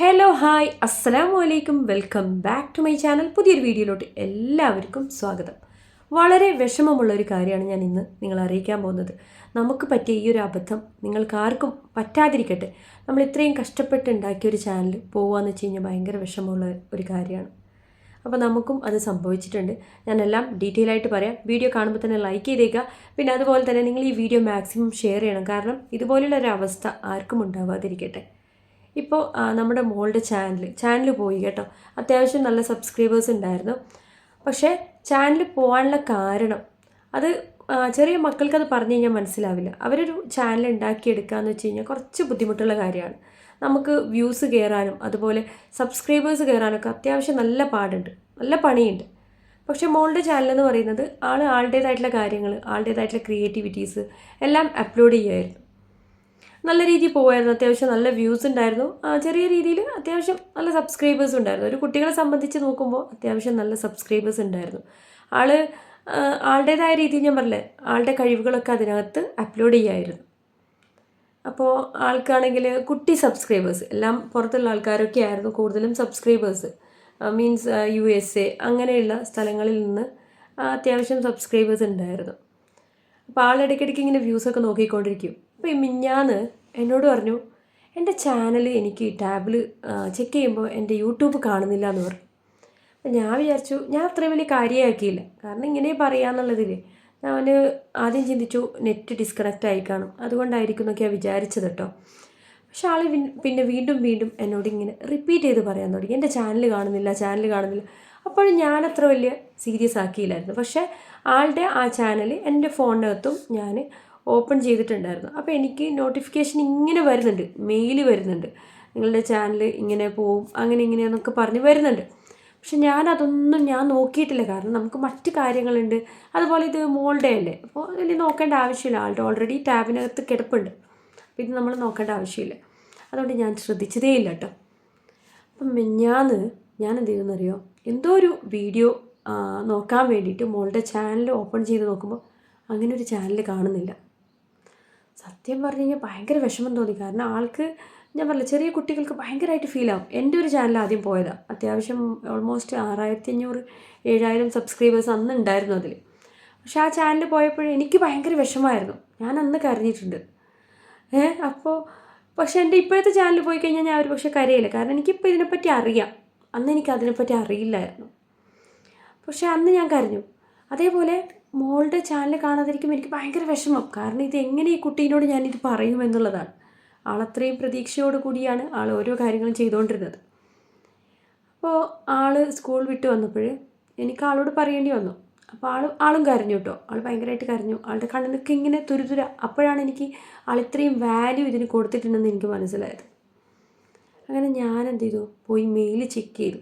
Hello hi അസ്സലാമു അലൈക്കും welcome back to my channel പുതിയൊരു വീഡിയോയിലോട്ട് എല്ലാവർക്കും സ്വാഗതം. വളരെ വിഷമമുള്ള ഒരു കാര്യമാണ് ഞാൻ ഇന്ന് നിങ്ങൾ അറിയിക്കാൻ പോകുന്നത്. നമുക്ക് പറ്റിയ ഈ ഒരു അബദ്ധം നിങ്ങൾക്ക് ആർക്കും പറ്റാതിരിക്കട്ടെ. നമ്മൾ ഇത്രയും കഷ്ടപ്പെട്ട് ഉണ്ടാക്കിയ ഒരു ചാനൽ പോവാന്ന് വെച്ച് കഴിഞ്ഞാൽ ഭയങ്കര വിഷമമുള്ള ഒരു കാര്യമാണ്. അപ്പോൾ നമുക്കും അത് സംഭവിച്ചിട്ടുണ്ട്. ഞാനെല്ലാം ഡീറ്റെയിൽ ആയിട്ട് പറയാം. വീഡിയോ കാണുമ്പോൾ തന്നെ ലൈക്ക് ചെയ്തേക്കുക. പിന്നെ അതുപോലെ തന്നെ നിങ്ങൾ ഈ വീഡിയോ മാക്സിമം ഷെയർ ചെയ്യണം. കാരണം ഇതുപോലുള്ള ഒരു അവസ്ഥ ആർക്കും ഉണ്ടാവാതിരിക്കട്ടെ. ഇപ്പോൾ നമ്മുടെ മോളുടെ ചാനൽ ചാനൽ പോയി കേട്ടോ. അത്യാവശ്യം നല്ല സബ്സ്ക്രൈബേഴ്സ് ഉണ്ടായിരുന്നു. പക്ഷേ ചാനൽ പോകാനുള്ള കാരണം അത് ചെറിയ മക്കൾക്ക് അത് പറഞ്ഞു കഴിഞ്ഞാൽ മനസ്സിലാവില്ല. അവരൊരു ചാനൽ ഉണ്ടാക്കിയെടുക്കുക എന്ന് വെച്ച് കഴിഞ്ഞാൽ കുറച്ച് ബുദ്ധിമുട്ടുള്ള കാര്യമാണ്. നമുക്ക് വ്യൂസ് കയറാനും അതുപോലെ സബ്സ്ക്രൈബേഴ്സ് കയറാനൊക്കെ അത്യാവശ്യം നല്ല പാടുണ്ട്. നല്ല പണിയുണ്ട്. പക്ഷേ മോളുടെ ചാനൽ എന്ന് പറയുന്നത് ആൾ ആളുടേതായിട്ടുള്ള കാര്യങ്ങൾ ആളുടേതായിട്ടുള്ള ക്രിയേറ്റിവിറ്റീസ് എല്ലാം അപ്ലോഡ് ചെയ്യുമായിരുന്നു നല്ല രീതിയിൽ പോകുമായിരുന്നു അത്യാവശ്യം നല്ല വ്യൂസ് ഉണ്ടായിരുന്നു. ചെറിയ രീതിയിൽ അത്യാവശ്യം നല്ല സബ്സ്ക്രൈബേഴ്സ് ഉണ്ടായിരുന്നു. ഒരു കുട്ടികളെ സംബന്ധിച്ച് നോക്കുമ്പോൾ അത്യാവശ്യം നല്ല സബ്സ്ക്രൈബേഴ്സ് ഉണ്ടായിരുന്നു. ആൾ ആളുടേതായ രീതിയിൽ ഞാൻ പറഞ്ഞില്ലേ ആളുടെ കഴിവുകളൊക്കെ അതിനകത്ത് അപ്ലോഡ് ചെയ്യായിരുന്നു. അപ്പോൾ ആൾക്കാണെങ്കിൽ കുട്ടി സബ്സ്ക്രൈബേഴ്സ് എല്ലാം പുറത്തുള്ള ആൾക്കാരൊക്കെ ആയിരുന്നു കൂടുതലും subscribers means U S A അങ്ങനെയുള്ള സ്ഥലങ്ങളിൽ നിന്ന് അത്യാവശ്യം സബ്സ്ക്രൈബേഴ്സ് ഉണ്ടായിരുന്നു. അപ്പോൾ ആളിടയ്ക്കിടയ്ക്ക് ഇങ്ങനെ വ്യൂസൊക്കെ നോക്കിക്കൊണ്ടിരിക്കും. അപ്പോൾ ഈ മിഞ്ഞാന്ന് എന്നോട് പറഞ്ഞു എന്റെ ചാനൽ എനിക്ക് ടാബിൽ ചെക്ക് ചെയ്യുമ്പോൾ എന്റെ യൂട്യൂബ് കാണുന്നില്ല എന്ന് പറഞ്ഞു. അപ്പം ഞാൻ വിചാരിച്ചു ഞാൻ അത്രയും വലിയ കാര്യമാക്കിയില്ല. കാരണം ഇങ്ങനെ പറയാന്നുള്ളതിൽ ഞാൻ ആദ്യം ചിന്തിച്ചു നെറ്റ് ഡിസ്കണക്റ്റ് ആയി കാണും. അതുകൊണ്ടായിരിക്കും എന്നൊക്കെയാണ് വിചാരിച്ചത് കേട്ടോ പക്ഷെ ആൾ പിന്നെ വീണ്ടും വീണ്ടും എന്നോട് ഇങ്ങനെ റിപ്പീറ്റ് ചെയ്ത് പറയാൻ തുടങ്ങി. എന്റെ ചാനൽ കാണുന്നില്ല ചാനൽ കാണുന്നില്ല. അപ്പോഴും ഞാൻ അത്ര വലിയ സീരിയസ് ആക്കിയില്ലായിരുന്നു. പക്ഷേ ആളുടെ ആ ചാനൽ എന്റെ ഫോണിനകത്തും ഞാൻ ഓപ്പൺ ചെയ്തിട്ടുണ്ടായിരുന്നു. അപ്പോൾ എനിക്ക് നോട്ടിഫിക്കേഷൻ ഇങ്ങനെ വരുന്നുണ്ട്. മെയിൽ വരുന്നുണ്ട്. നിങ്ങളുടെ ചാനൽ ഇങ്ങനെ പോവും അങ്ങനെ ഇങ്ങനെയെന്നൊക്കെ പറഞ്ഞ് വരുന്നുണ്ട്. പക്ഷെ ഞാൻ അതൊന്നും ഞാൻ നോക്കിയിട്ടില്ല. കാരണം നമുക്ക് മറ്റ് കാര്യങ്ങളുണ്ട്. അതുപോലെ ഇത് മോളുടെ അല്ലേ? അപ്പോൾ അതിൽ നോക്കേണ്ട ആവശ്യമില്ല. ആളുടെ ഓൾറെഡി ടാബിനകത്ത് കിടപ്പുണ്ട്. അപ്പോൾ ഇത് നമ്മൾ നോക്കേണ്ട ആവശ്യമില്ല. അതുകൊണ്ട് ഞാൻ ശ്രദ്ധിച്ചതേ ഇല്ല കേട്ടോ അപ്പം മിഞ്ഞാന്ന് ഞാൻ എന്ത് ചെയ്തെന്നറിയോ എന്തോ ഒരു വീഡിയോ നോക്കാൻ വേണ്ടിയിട്ട് മോളുടെ ചാനൽ ഓപ്പൺ ചെയ്ത് നോക്കുമ്പോൾ അങ്ങനെ ഒരു ചാനൽ കാണുന്നില്ല. സത്യം പറഞ്ഞു കഴിഞ്ഞാൽ ഭയങ്കര വിഷമം തോന്നി. കാരണം ആൾക്ക് ഞാൻ പറഞ്ഞില്ല ചെറിയ കുട്ടികൾക്ക് ഭയങ്കരമായിട്ട് ഫീൽ ആവും. എന്റെ ഒരു ചാനൽ ആദ്യം പോയതാണ് അത്യാവശ്യം ഓൾമോസ്റ്റ് ആറായിരത്തി അഞ്ഞൂറ് ഏഴായിരം സബ്സ്ക്രൈബേഴ്സ് അന്ന് ഉണ്ടായിരുന്നു അതിൽ പക്ഷെ ആ ചാനൽ പോയപ്പോഴും എനിക്ക് ഭയങ്കര വിഷമമായിരുന്നു. ഞാൻ അന്ന് കരഞ്ഞിട്ടുണ്ട്. ഏ അപ്പോൾ പക്ഷെ എന്റെ ഇപ്പോഴത്തെ ചാനൽ പോയി കഴിഞ്ഞാൽ ഞാൻ ഒരു പക്ഷേ കരയില്ല. കാരണം എനിക്കിപ്പോൾ ഇതിനെപ്പറ്റി അറിയാം. അന്ന് എനിക്ക് അതിനെപ്പറ്റി അറിയില്ലായിരുന്നു. പക്ഷെ അന്ന് ഞാൻ കരഞ്ഞു. അതേപോലെ മോളുടെ ചാനൽ കാണാതിരിക്കുമ്പോൾ എനിക്ക് ഭയങ്കര വിഷമം. കാരണം ഇത് എങ്ങനെ ഈ കുട്ടീനോട് ഞാനിത് പറയുമെന്നുള്ളതാണ് ആളത്രയും പ്രതീക്ഷയോട് കൂടിയാണ് ആൾ ഓരോ കാര്യങ്ങളും ചെയ്തുകൊണ്ടിരുന്നത് അപ്പോൾ ആൾ സ്കൂൾ വിട്ട് വന്നപ്പോൾ എനിക്ക് ആളോട് പറയേണ്ടി വന്നു. അപ്പോൾ ആൾ ആളും കരഞ്ഞു കേട്ടോ. ആൾ ഭയങ്കരമായിട്ട് കരഞ്ഞു. ആളുടെ കണ്ണിനൊക്കെ ഇങ്ങനെ തുരുതുര. അപ്പോഴാണ് എനിക്ക് ആൾ ഇത്രയും വാല്യൂ ഇതിന് കൊടുത്തിട്ടുണ്ടെന്ന് എനിക്ക് മനസ്സിലായത്. അങ്ങനെ ഞാൻ എന്ത് ചെയ്തു? പോയി മെയിൽ ചെക്ക് ചെയ്തു.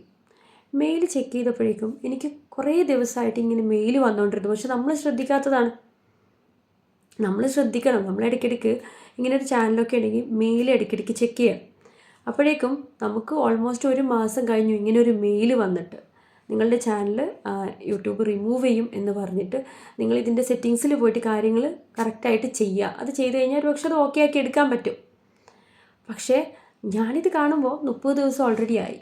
മെയിൽ ചെക്ക് ചെയ്തപ്പോഴേക്കും എനിക്ക് കുറേ ദിവസമായിട്ട് ഇങ്ങനെ മെയിൽ വന്നുകൊണ്ടിരുന്നു പക്ഷെ നമ്മൾ ശ്രദ്ധിക്കാത്തതാണ്. നമ്മൾ ശ്രദ്ധിക്കണം. നമ്മൾ ഇടയ്ക്കിടയ്ക്ക് ഇങ്ങനെ ഒരു ചാനലൊക്കെ ഉണ്ടെങ്കിൽ മെയിൽ ഇടയ്ക്കിടയ്ക്ക് ചെക്ക് ചെയ്യാം. അപ്പോഴേക്കും നമുക്ക് ഓൾമോസ്റ്റ് ഒരു മാസം കഴിഞ്ഞു ഇങ്ങനെ ഒരു മെയിൽ വന്നിട്ട്. നിങ്ങളുടെ ചാനൽ യൂട്യൂബ് റിമൂവ് ചെയ്യും എന്ന് പറഞ്ഞിട്ട് നിങ്ങൾ ഇതിന്റെ സെറ്റിങ്സിൽ പോയിട്ട് കാര്യങ്ങൾ കറക്റ്റായിട്ട് ചെയ്യുക. അത് ചെയ്ത് കഴിഞ്ഞാൽ ഒരു അത് ഓക്കെ ആക്കി എടുക്കാൻ പറ്റും. പക്ഷേ ഞാനിത് കാണുമ്പോൾ മുപ്പത് ദിവസം ഓൾറെഡി ആയി.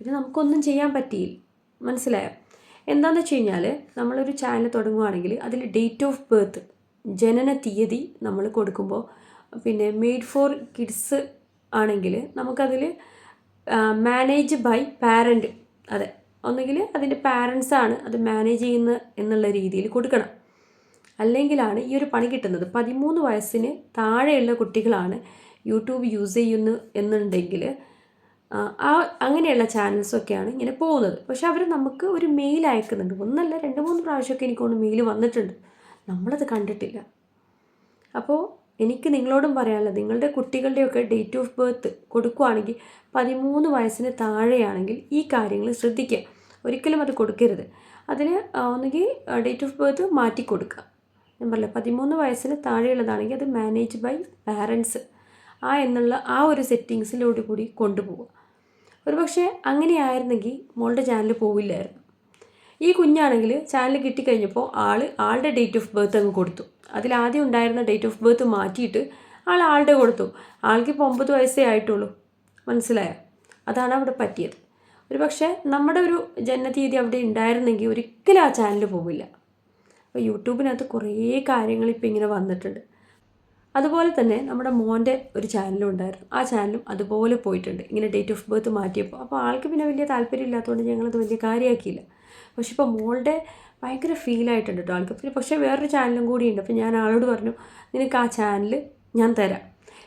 പിന്നെ നമുക്കൊന്നും ചെയ്യാൻ പറ്റിയില്ല. മനസ്സിലായോ? എന്താണെന്ന് വെച്ച് കഴിഞ്ഞാൽ നമ്മളൊരു ചാനൽ തുടങ്ങുകയാണെങ്കിൽ അതിൽ ഡേറ്റ് ഓഫ് ബർത്ത് ജനന തീയതി നമ്മൾ കൊടുക്കുമ്പോൾ പിന്നെ മെയ്ഡ് ഫോർ കിഡ്സ് ആണെങ്കിൽ നമുക്കതിൽ മാനേജ് ബൈ പാരന്റ് അതെ. ഒന്നുകിൽ അതിന്റെ പാരൻസാണ് അത് മാനേജ് ചെയ്യുന്ന എന്നുള്ള രീതിയിൽ കൊടുക്കണം. അല്ലെങ്കിലാണ് ഈ ഒരു പണി കിട്ടുന്നത്. പതിമൂന്ന് വയസ്സിന് താഴെയുള്ള കുട്ടികളാണ് യൂട്യൂബ് യൂസ് ചെയ്യുന്നു എന്നുണ്ടെങ്കിൽ ആ, അങ്ങനെയുള്ള ചാനൽസൊക്കെയാണ് ഇങ്ങനെ പോകുന്നത്. പക്ഷെ അവർ നമുക്ക് ഒരു മെയിൽ അയക്കുന്നുണ്ട്. ഒന്നല്ല രണ്ട് മൂന്ന് പ്രാവശ്യമൊക്കെ എനിക്കൊന്ന് മെയിൽ വന്നിട്ടുണ്ട്. നമ്മളത് കണ്ടിട്ടില്ല. അപ്പോൾ എനിക്ക് നിങ്ങളോടും പറയാനുള്ളത് നിങ്ങളുടെ കുട്ടികളുടെയൊക്കെ ഡേറ്റ് ഓഫ് ബർത്ത് കൊടുക്കുകയാണെങ്കിൽ പതിമൂന്ന് വയസ്സിന് താഴെയാണെങ്കിൽ ഈ കാര്യങ്ങൾ ശ്രദ്ധിക്കുക. ഒരിക്കലും അത് കൊടുക്കരുത്. അതിന് ഒന്നുകിൽ ഡേറ്റ് ഓഫ് ബർത്ത് മാറ്റി കൊടുക്കുക. ഞാൻ പറഞ്ഞില്ല പതിമൂന്ന് വയസ്സിന് താഴെയുള്ളതാണെങ്കിൽ അത് മാനേജ് ബൈ പാരൻസ് ആ എന്നുള്ള ആ ഒരു സെറ്റിങ്സിലോട് കൂടി കൊണ്ടുപോവുക. ഒരുപക്ഷെ അങ്ങനെയായിരുന്നെങ്കിൽ മോളുടെ ചാനൽ പോവില്ലായിരുന്നു. ഈ കുഞ്ഞാണെങ്കിൽ ചാനൽ കിട്ടിക്കഴിഞ്ഞപ്പോൾ ആൾ ആളുടെ ഡേറ്റ് ഓഫ് ബർത്ത് അങ്ങ് കൊടുത്തു. അതിൽ ആദ്യം ഉണ്ടായിരുന്ന ഡേറ്റ് ഓഫ് ബർത്ത് മാറ്റിയിട്ട് ആൾ ആളുടെ കൊടുത്തു. ആൾക്ക് ഇപ്പോൾ ഒമ്പത് വയസ്സേ ആയിട്ടുള്ളൂ. മനസ്സിലായോ? അതാണ് അവിടെ പറ്റിയത്. ഒരു പക്ഷേ നമ്മുടെ ഒരു ജനനതീയതി അവിടെ ഉണ്ടായിരുന്നെങ്കിൽ ഒരിക്കലും ആ ചാനൽ പോവില്ല. അപ്പോൾ യൂട്യൂബിനകത്ത് കുറേ കാര്യങ്ങൾ ഇപ്പോൾ ഇങ്ങനെ വന്നിട്ടുണ്ട്. അതുപോലെ തന്നെ നമ്മുടെ മോന്റെ ഒരു ചാനലും ഉണ്ടായിരുന്നു. ആ ചാനലും അതുപോലെ പോയിട്ടുണ്ട്. ഇങ്ങനെ ഡേറ്റ് ഓഫ് ബർത്ത് മാറ്റിയപ്പോൾ. അപ്പോൾ ആൾക്ക് പിന്നെ വലിയ താല്പര്യം ഇല്ലാത്തതുകൊണ്ട് ഞങ്ങളത് വലിയ കാര്യമാക്കിയില്ല. പക്ഷെ ഇപ്പോൾ മോളുടെ ഭയങ്കര ഫീലായിട്ടുണ്ട് കേട്ടോ ആൾക്ക്. പിന്നെ പക്ഷേ വേറൊരു ചാനലും കൂടി ഉണ്ട്. അപ്പോൾ ഞാൻ ആളോട് പറഞ്ഞു നിനക്ക് ആ ചാനൽ ഞാൻ തരാം.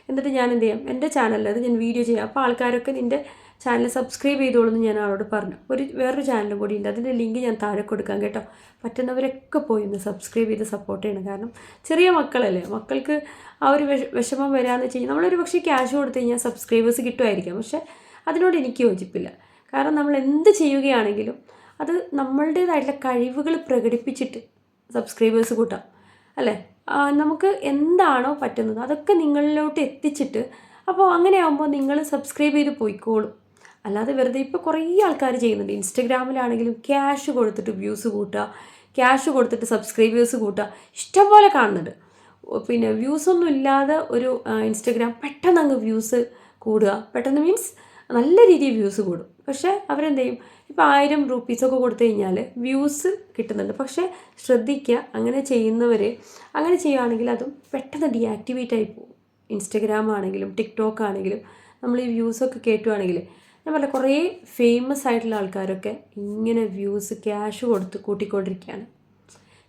എന്നിട്ട് ഞാൻ എന്ത് ചെയ്യാം? എന്റെ ചാനലിൽ ഞാൻ വീഡിയോ ചെയ്യാം. അപ്പോൾ ആൾക്കാരൊക്കെ നിന്റെ ചാനൽ സബ്സ്ക്രൈബ് ചെയ്തോളൂ എന്ന് ഞാൻ ആളോട് പറഞ്ഞു. ഒരു വേറൊരു ചാനലും കൂടി ഉണ്ട്. അതിന്റെ ലിങ്ക് ഞാൻ താഴെ കൊടുക്കാം കേട്ടോ. പറ്റുന്നവരൊക്കെ പോയി ഒന്ന് സബ്സ്ക്രൈബ് ചെയ്ത് സപ്പോർട്ട് ചെയ്യണം. കാരണം ചെറിയ മക്കളല്ലേ? മക്കൾക്ക് ആ ഒരു വിഷ വിഷമം വരാമെന്ന് വെച്ച് കഴിഞ്ഞാൽ നമ്മളൊരു പക്ഷേ ക്യാഷ് കൊടുത്തു കഴിഞ്ഞാൽ സബ്സ്ക്രൈബേഴ്സ് കിട്ടുമായിരിക്കാം. പക്ഷേ അതിനോട് എനിക്ക് യോജിപ്പില്ല. കാരണം നമ്മൾ എന്ത് ചെയ്യുകയാണെങ്കിലും അത് നമ്മളുടേതായിട്ടുള്ള കഴിവുകൾ പ്രകടിപ്പിച്ചിട്ട് സബ്സ്ക്രൈബേഴ്സ് കൂട്ടാം. അല്ലേ? നമുക്ക് എന്താണോ പറ്റുന്നത് അതൊക്കെ നിങ്ങളിലോട്ട് എത്തിച്ചിട്ട് അപ്പോൾ അങ്ങനെ ആകുമ്പോൾ നിങ്ങൾ സബ്സ്ക്രൈബ് ചെയ്ത് പോയിക്കോളും. അല്ലാതെ വെറുതെ ഇപ്പോൾ കുറേ ആൾക്കാർ ചെയ്യുന്നുണ്ട്. ഇൻസ്റ്റഗ്രാമിലാണെങ്കിലും ക്യാഷ് കൊടുത്തിട്ട് വ്യൂസ് കൂട്ടുക ക്യാഷ് കൊടുത്തിട്ട് സബ്സ്ക്രൈബേഴ്സ് കൂട്ടുക ഇഷ്ടംപോലെ കാണുന്നുണ്ട്. പിന്നെ വ്യൂസ് ഒന്നും ഇല്ലാതെ ഒരു ഇൻസ്റ്റഗ്രാം പെട്ടെന്ന് അങ്ങ് വ്യൂസ് കൂടുക. പെട്ടെന്ന് മീൻസ് നല്ല രീതിയിൽ വ്യൂസ് കൂടും. പക്ഷേ അവരെന്ത് ചെയ്യും? ഇപ്പോൾ ആയിരം റുപ്പീസൊക്കെ കൊടുത്തു കഴിഞ്ഞാൽ വ്യൂസ് കിട്ടുന്നുണ്ട്. പക്ഷേ ശ്രദ്ധിക്കുക അങ്ങനെ ചെയ്യുന്നവർ അങ്ങനെ ചെയ്യുകയാണെങ്കിൽ അതും പെട്ടെന്ന് ഡീആക്ടിവേറ്റ് ആയി പോകും. ഇൻസ്റ്റഗ്രാം ആണെങ്കിലും ടിക്ടോക്ക് ആണെങ്കിലും നമ്മൾ ഈ വ്യൂസൊക്കെ കേട്ടുവാണെങ്കിൽ. ഞാൻ പറഞ്ഞ കുറേ ഫേമസ് ആയിട്ടുള്ള ആൾക്കാരൊക്കെ ഇങ്ങനെ വ്യൂസ് ക്യാഷ് കൊടുത്ത് കൂട്ടിക്കൊണ്ടിരിക്കുകയാണ്.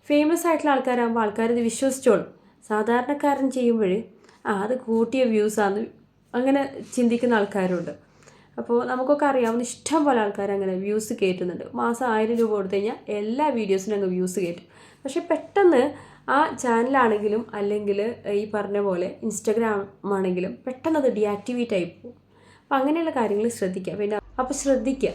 ഫേമസ് ആയിട്ടുള്ള ആൾക്കാരാകുമ്പോൾ ആൾക്കാരത് വിശ്വസിച്ചോളും. സാധാരണക്കാരൻ ചെയ്യുമ്പോൾ ആ അത് കൂട്ടിയ വ്യൂസാന്ന് അങ്ങനെ ചിന്തിക്കുന്ന ആൾക്കാരുണ്ട്. അപ്പോൾ നമുക്കൊക്കെ അറിയാവുന്ന ഇഷ്ടം പോലെ ആൾക്കാർ അങ്ങനെ വ്യൂസ് കയറ്റുന്നുണ്ട് മാസം ആയിരം രൂപ കൊടുത്തു കഴിഞ്ഞാൽ എല്ലാ വീഡിയോസിനും അങ്ങ് വ്യൂസ് കയറ്റും പക്ഷെ പെട്ടെന്ന് ആ ചാനലാണെങ്കിലും അല്ലെങ്കിൽ ഈ പറഞ്ഞ പോലെ ഇൻസ്റ്റഗ്രാം ആണെങ്കിലും പെട്ടെന്ന് അത് ഡീആക്ടിവേറ്റ് ആയി പോകും. അപ്പോൾ അങ്ങനെയുള്ള കാര്യങ്ങൾ ശ്രദ്ധിക്കുക. പിന്നെ അപ്പോൾ ശ്രദ്ധിക്കുക.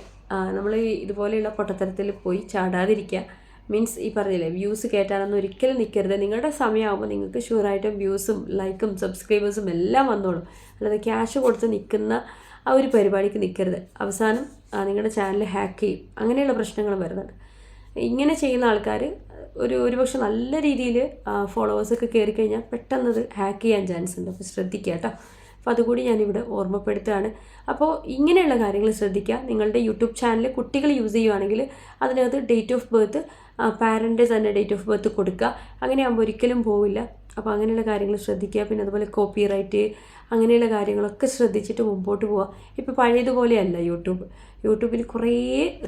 നമ്മൾ ഇതുപോലെയുള്ള പൊട്ടത്തരത്തിൽ പോയി ചാടാതിരിക്കുക. മീൻസ് ഈ പറഞ്ഞില്ലേ വ്യൂസ് കയറ്റാനൊന്നും ഒരിക്കലും നിൽക്കരുത് നിങ്ങളുടെ സമയമാകുമ്പോൾ നിങ്ങൾക്ക് ഷുവറായിട്ടും വ്യൂസും ലൈക്കും സബ്സ്ക്രൈബേഴ്സും എല്ലാം വന്നോളും. അല്ലാതെ ക്യാഷ് കൊടുത്ത് നിൽക്കുന്ന ആ ഒരു പരിപാടിക്ക് നിൽക്കരുത് അവസാനം നിങ്ങളുടെ ചാനൽ ഹാക്ക് ചെയ്യും. അങ്ങനെയുള്ള പ്രശ്നങ്ങൾ വരുന്നുണ്ട്. ഇങ്ങനെ ചെയ്യുന്ന ആൾക്കാർ ഒരു ഒരുപക്ഷെ നല്ല രീതിയിൽ ഫോളോവേഴ്സൊക്കെ കയറി കഴിഞ്ഞാൽ പെട്ടെന്നത് ഹാക്ക് ചെയ്യാൻ ചാൻസ് ഉണ്ട്. അപ്പോൾ ശ്രദ്ധിക്കുക കേട്ടോ. അപ്പോൾ അതുകൂടി ഞാനിവിടെ ഓർമ്മപ്പെടുത്തുകയാണ്. അപ്പോൾ ഇങ്ങനെയുള്ള കാര്യങ്ങൾ ശ്രദ്ധിക്കുക. നിങ്ങളുടെ യൂട്യൂബ് ചാനൽ കുട്ടികൾ യൂസ് ചെയ്യുവാണെങ്കിൽ അതിനകത്ത് ഡേറ്റ് ഓഫ് ബർത്ത് പാരന്റെ തന്നെ ഡേറ്റ് ഓഫ് ബർത്ത് കൊടുക്കുക. അങ്ങനെ ആകുമ്പോൾ ഒരിക്കലും പോവില്ല. അപ്പോൾ അങ്ങനെയുള്ള കാര്യങ്ങൾ ശ്രദ്ധിക്കുക. പിന്നെ അതുപോലെ കോപ്പി റൈറ്റ് അങ്ങനെയുള്ള കാര്യങ്ങളൊക്കെ ശ്രദ്ധിച്ചിട്ട് മുമ്പോട്ട് പോവുക. ഇപ്പോൾ പഴയതുപോലെയല്ല യൂട്യൂബ്. യൂട്യൂബിൽ കുറേ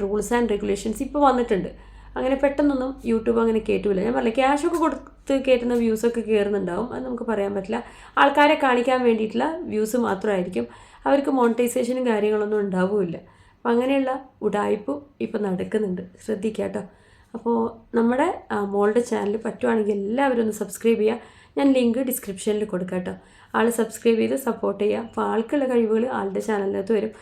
റൂൾസ് ആൻഡ് റെഗുലേഷൻസ് ഇപ്പോൾ വന്നിട്ടുണ്ട്. അങ്ങനെ പെട്ടെന്നൊന്നും യൂട്യൂബ് അങ്ങനെ കയറ്റൂല ഞാൻ പറഞ്ഞില്ല ക്യാഷൊക്കെ കൊടുത്ത് കയറ്റുന്ന വ്യൂസൊക്കെ കയറുന്നുണ്ടാവും അത് നമുക്ക് പറയാൻ പറ്റില്ല. ആൾക്കാരെ കാണിക്കാൻ വേണ്ടിയിട്ടുള്ള വ്യൂസ് മാത്രമായിരിക്കും. അവർക്ക് മോണിറ്റൈസേഷനും കാര്യങ്ങളൊന്നും ഉണ്ടാവില്ല അപ്പം അങ്ങനെയുള്ള ഉടായ്പും ഇപ്പം നടക്കുന്നുണ്ട്. ശ്രദ്ധിക്കുക കേട്ടോ. അപ്പോൾ നമ്മുടെ മോളുടെ ചാനൽ പറ്റുവാണെങ്കിൽ എല്ലാവരും ഒന്ന് സബ്സ്ക്രൈബ് ചെയ്യുക. ഞാൻ ലിങ്ക് ഡിസ്ക്രിപ്ഷനിൽ കൊടുക്കാം കേട്ടോ. ആൾ സബ്സ്ക്രൈബ് ചെയ്ത് സപ്പോർട്ട് ചെയ്യുക. അപ്പോൾ ആൾക്കുള്ള കഴിവുകൾ ആളുടെ ചാനലിനകത്ത് വരും.